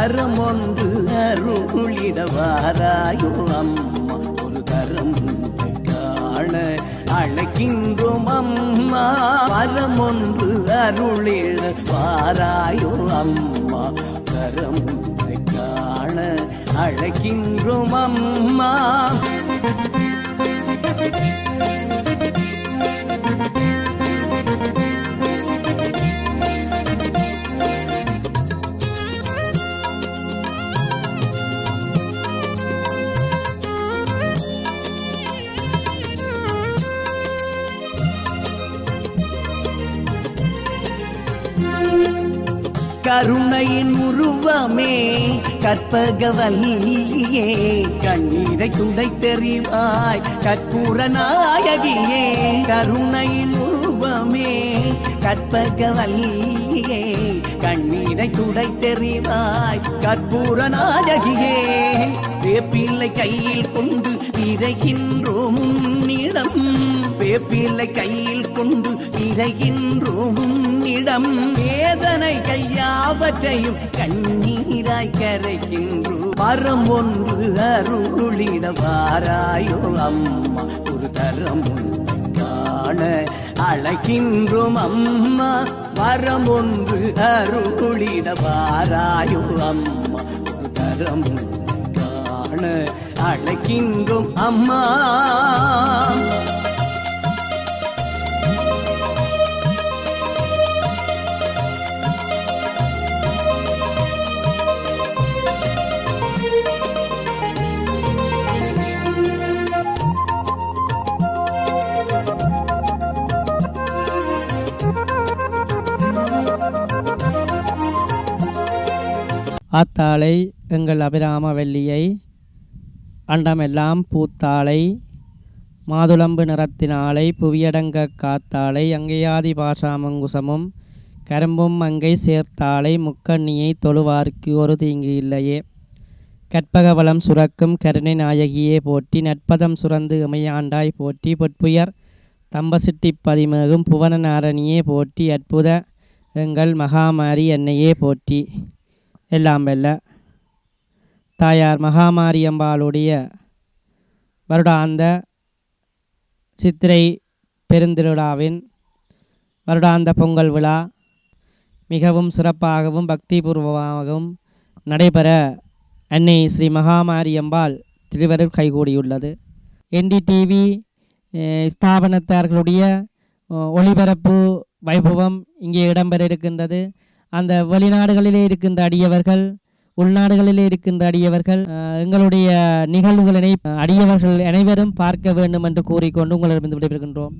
வரம் ஒன்று அருளிட வாராயோ அம்மா. ஒரு தரம் காண அழைக்கின்றோம் அம்மா. வரம் ஒன்று அருளிட வாராயோ அம்மா தரம் காண அழைக்கின்றோம் அம்மா. கருணையின் உருவமே கற்பக வல்லியே கண்ணீரை துடைத்தெறிவாய் கற்பூர நாயகியே கருணையின் உருவமே கற்பக வல்லியே கண்ணீரை துடைத்தெறிவாய் கற்பூர நாயகியே வேப்பிள்ளை கையில் கொண்டு இறைகின்றோம் உன்னிடம். வேப்பிள்ளை கையில் கொண்டு இறைகின்றோம் இடம். வேதனை கையாவற்றையும் கண்ணீராய் கரைக்கின்றோம் வரம் ஒன்று அருளிட வாராயோ அம்மா. ஒரு தரம் காண அழைக்கின்றோம் அம்மா. வரம் ஒன்று அருளிட வாராயோ அம்மா. ஒரு தரம் காண அழைக்கின்றோம் அம்மா. ஆத்தாளை எங்கள் அபிராம வெள்ளியை அண்டமெல்லாம் பூத்தாளை மாதுளம்பு நிறத்தினாளை புவியடங்க காத்தாளை அங்கையாதி பாஷாமங்குசமும் கரும்பும் அங்கை சேர்த்தாளை முக்கண்ணியை தொழுவார்க்கு ஒரு தீங்கு இல்லையே. கற்பகவளம் சுரக்கும் கருணை நாயகியே போற்றி நற்பதம் சுரந்து இமையாண்டாய் போற்றி பொற்புயர் தம்பசிட்டி பதிமேகும் புவன நாரணியே போற்றி அற்புத எங்கள் மகாமாரி என்னையே போற்றி. எல்லாம் வெல்ல. தாயார் மகாமாரியம்பாளுடைய வருடாந்த சித்திரை பெருந்திருவிழாவின் வருடாந்த பொங்கல் விழா மிகவும் சிறப்பாகவும் பக்திபூர்வமாகவும் நடைபெற அன்னை ஸ்ரீ மகாமாரியம்பாள் திருவருள் கைகூடியுள்ளது. என்டிடிவி ஸ்தாபனத்தார்களுடைய ஒளிபரப்பு வைபவம் இங்கே இடம்பெற இருக்கின்றது. அந்த வெளிநாடுகளிலே இருக்கின்ற அடியவர்கள் உள்நாடுகளிலே இருக்கின்ற அடியவர்கள் எங்களுடைய நிகழ்வுகளினை அடியவர்கள் அனைவரும் பார்க்க வேண்டும் என்று கூறிக்கொண்டு உங்களிடமிருந்து விடைபெறுகின்றோம்.